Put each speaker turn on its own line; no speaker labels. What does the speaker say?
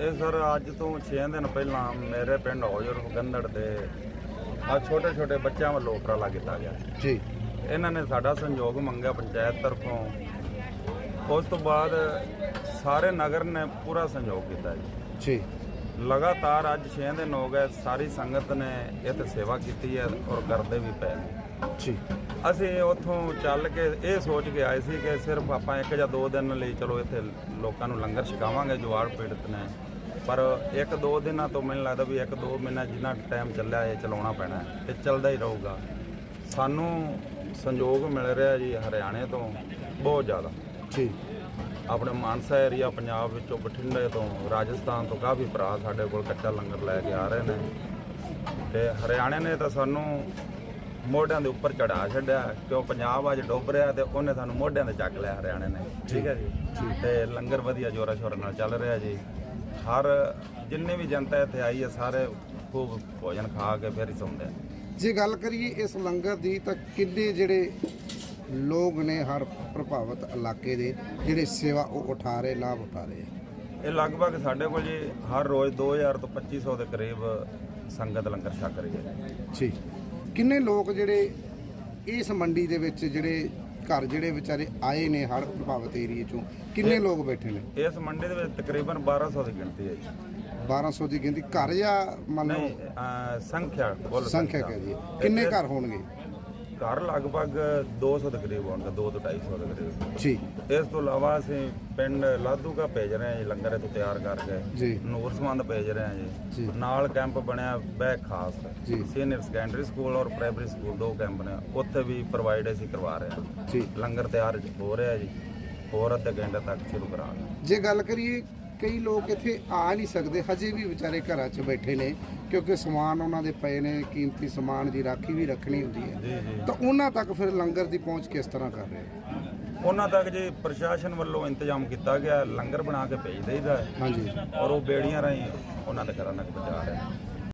ਇਹ ਸਰ ਅੱਜ ਤੋਂ 6 ਦਿਨ ਪਹਿਲਾਂ ਮੇਰੇ ਪਿੰਡ ਹੋਜਰ ਗੰਦੜ ਦੇ ਆ ਛੋਟੇ ਛੋਟੇ ਬੱਚਿਆਂ ਵੱਲੋਂ ਉਪਰਾਲਾ ਕੀਤਾ ਗਿਆ
ਜੀ।
ਇਹਨਾਂ ਨੇ ਸਾਡਾ ਸੰਯੋਗ ਮੰਗਿਆ ਪੰਚਾਇਤ ਤਰਫੋਂ। ਉਸ ਤੋਂ ਬਾਅਦ ਸਾਰੇ ਨਗਰ ਨੇ ਪੂਰਾ ਸੰਯੋਗ ਕੀਤਾ ਜੀ।
ਜੀ।
ਲਗਾਤਾਰ ਅੱਜ 6 ਦਿਨ ਹੋ ਗਏ ਸਾਰੀ ਸੰਗਤ ਨੇ ਇੱਥੇ ਸੇਵਾ ਕੀਤੀ ਹੈ ਔਰ ਕਰਦੇ ਵੀ ਪਏ ਨੇ।
ਜੀ।
ਅਸੀਂ ਉੱਥੋਂ ਚੱਲ ਕੇ ਇਹ ਸੋਚ ਕੇ ਆਏ ਸੀ ਕਿ ਸਿਰਫ ਆਪਾਂ ਇੱਕ ਜਾਂ ਦੋ ਦਿਨ ਲਈ ਚਲੋ ਇੱਥੇ ਲੋਕਾਂ ਨੂੰ ਲੰਗਰ ਛਕਾਵਾਂਗੇ ਜੋ ਆੜ ਪੀੜਤ ਨੇ। ਪਰ ਇੱਕ ਦੋ ਦਿਨਾਂ ਤੋਂ ਮੈਨੂੰ ਲੱਗਦਾ ਵੀ ਇੱਕ ਦੋ ਮਹੀਨਾ ਜਿੰਨਾ ਟਾਈਮ ਚੱਲਿਆ ਇਹ ਚਲਾਉਣਾ ਪੈਣਾ ਤੇ ਚੱਲਦਾ ਹੀ ਰਹੂਗਾ। ਸਾਨੂੰ ਸੰਯੋਗ ਮਿਲ ਰਿਹਾ ਜੀ ਹਰਿਆਣੇ ਤੋਂ ਬਹੁਤ ਜ਼ਿਆਦਾ।
ਜੀ।
ਆਪਣੇ ਮਾਨਸਾ ਏਰੀਆ ਪੰਜਾਬ ਵਿੱਚੋਂ ਬਠਿੰਡੇ ਤੋਂ ਰਾਜਸਥਾਨ ਤੋਂ ਕਾਫੀ ਭਰਾ ਸਾਡੇ ਕੋਲ ਕੱਚਾ ਲੰਗਰ ਲੈ ਕੇ ਆ ਰਹੇ ਨੇ। ਤੇ ਹਰਿਆਣੇ ਨੇ ਤਾਂ ਸਾਨੂੰ ਮੋਢਿਆਂ ਦੇ ਉੱਪਰ ਚੜਾ ਛੱਡਿਆ ਕਿਉਂ ਪੰਜਾਬ ਅੱਜ ਡੁੱਬ ਰਿਹਾ ਤੇ ਉਹਨੇ ਸਾਨੂੰ ਮੋਢਿਆਂ ਤੇ ਚੱਕ ਲਿਆ ਹਰਿਆਣੇ ਨੇ। ਠੀਕ ਹੈ ਜੀ? ਤੇ ਲੰਗਰ ਵਧੀਆ ਜੋਰਾ ਸ਼ੋਰਾ ਨਾਲ ਚੱਲ ਰਿਹਾ ਜੀ। ਹਰ ਜਿੰਨੇ ਵੀ ਜਨਤਾ ਇੱਥੇ ਆਈ ਹੈ ਸਾਰੇ ਖੂਬ ਭੋਜਨ ਖਾ ਕੇ ਫਿਰ ਹੀ ਸੌਂਦੇ ਆ।
ਜੇ ਗੱਲ ਕਰੀਏ ਇਸ ਲੰਗਰ ਦੀ ਤਾਂ ਕਿੰਨੇ ਜਿਹੜੇ ਲੋਕ ਨੇ ਹਰ ਪ੍ਰਭਾਵਿਤ ਇਲਾਕੇ ਦੇ ਜਿਹੜੇ ਸੇਵਾ ਉਹ ਉਠਾ ਰਹੇ ਲਾਭ ਉਠਾ ਰਹੇ।
ਇਹ ਲਗਭਗ ਸਾਡੇ ਕੋਲ ਜੀ ਹਰ ਰੋਜ਼ 2000 ਤੋਂ 2500 ਦੇ ਕਰੀਬ ਸੰਗਤ ਲੰਗਰ ਛਕ ਰਹੀ ਹੈ।
ਜੀ। ਕਿੰਨੇ ਲੋਕ ਜਿਹੜੇ ਇਸ ਮੰਡੀ ਦੇ ਵਿੱਚ ਜਿਹੜੇ ਘਰ ਜਿਹੜੇ ਵਿਚਾਰੇ ਆਏ ਨੇ ਹੜ੍ਹ ਪ੍ਰਭਾਵਿਤ ਏਰੀਏ ਚੋਂ ਕਿੰਨੇ ਲੋਕ ਬੈਠੇ ਨੇ?
ਇਸ ਮੰਡੀ ਦੇ ਵਿੱਚ ਤਕਰੀਬਨ 1200 ਦੀ ਗਿਣਤੀ ਹੈ ਜੀ।
1200 ਦੀ ਗਿਣਤੀ ਘਰ ਜਾਂ ਮੰਨ
ਨਹੀਂ
ਲਓ
ਅਹ, ਸੰਖਿਆ ਕੁੱਲ
ਸੰਖਿਆ ਕਹਿ ਕਿੰਨੇ ਘਰ ਹੋਣਗੇ?
ਘਰ ਲਗਭਗ 200 ਦੇ ਕਰੀਬ ਹੋਣਗੇ 2 ਤੋਂ 250 ਦੇ ਕਰੀਬ।
ਜੀ।
ਇਸ ਤੋਂ ਇਲਾਵਾ ਅਸੀਂ ਪਿੰਡ ਲਾਧੂਕਾ ਭੇਜ ਰਹੇ ਹਾਂ ਜੀ ਲੰਗਰ ਇੱਥੇ ਤਿਆਰ ਕਰਕੇ।
ਜੀ।
ਨੂਰਸਮੰਦ ਭੇਜ ਰਹੇ ਹਾਂ
ਜੀ।
ਨਾਲ ਕੈਂਪ ਬਣਿਆ ਬੈ ਖਾਸ।
ਜੀ।
ਸੀਨੀਅਰ ਸੈਕੰਡਰੀ ਸਕੂਲ ਔਰ ਪ੍ਰਾਇਮਰੀ ਸਕੂਲ ਦੋ ਕੈਂਪ ਨੇ। ਉੱਥੇ ਵੀ ਪ੍ਰੋਵਾਈਡ ਅਸੀਂ ਕਰਵਾ ਰਹੇ ਹਾਂ।
ਜੀ।
ਲੰਗਰ ਤਿਆਰ ਹੋ ਰਿਹਾ ਜੀ। ਹੋਰ ਅੱਧੇ ਘੰਟੇ ਤੱਕ ਸ਼ੁਰੂ ਕਰਾਂਗੇ।
ਜੇ ਗੱਲ ਕਰੀਏ ਕਈ ਲੋਕ ਇੱਥੇ ਆ ਨਹੀਂ ਸਕਦੇ ਹਜੇ ਵੀ ਵਿਚਾਰੇ ਘਰਾਂ 'ਚ ਬੈਠੇ ਨੇ ਕਿਉਂਕਿ ਸਮਾਨ ਉਹਨਾਂ ਦੇ ਪਏ ਨੇ ਕੀਮਤੀ ਸਮਾਨ ਦੀ ਰਾਖੀ ਵੀ ਰੱਖਣੀ ਹੁੰਦੀ ਹੈ। ਤਾਂ ਉਹਨਾਂ ਤੱਕ ਫਿਰ ਲੰਗਰ ਦੀ ਪਹੁੰਚ ਕਿਸ ਤਰ੍ਹਾਂ ਕਰ ਰਹੇ ਹੋ?
ਉਹਨਾਂ ਤੱਕ ਜੀ ਪ੍ਰਸ਼ਾਸਨ ਵੱਲੋਂ ਇੰਤਜ਼ਾਮ ਕੀਤਾ ਗਿਆ ਲੰਗਰ ਬਣਾ ਕੇ ਭੇਜ ਦੇਈਦਾ
ਹਾਂਜੀ।
ਔਰ ਉਹ ਬੇੜੀਆਂ ਰਾਹੀਂ ਉਹਨਾਂ ਦੇ ਘਰਾਂ ਤੱਕ ਪਹੁੰਚਾ ਰਹੇ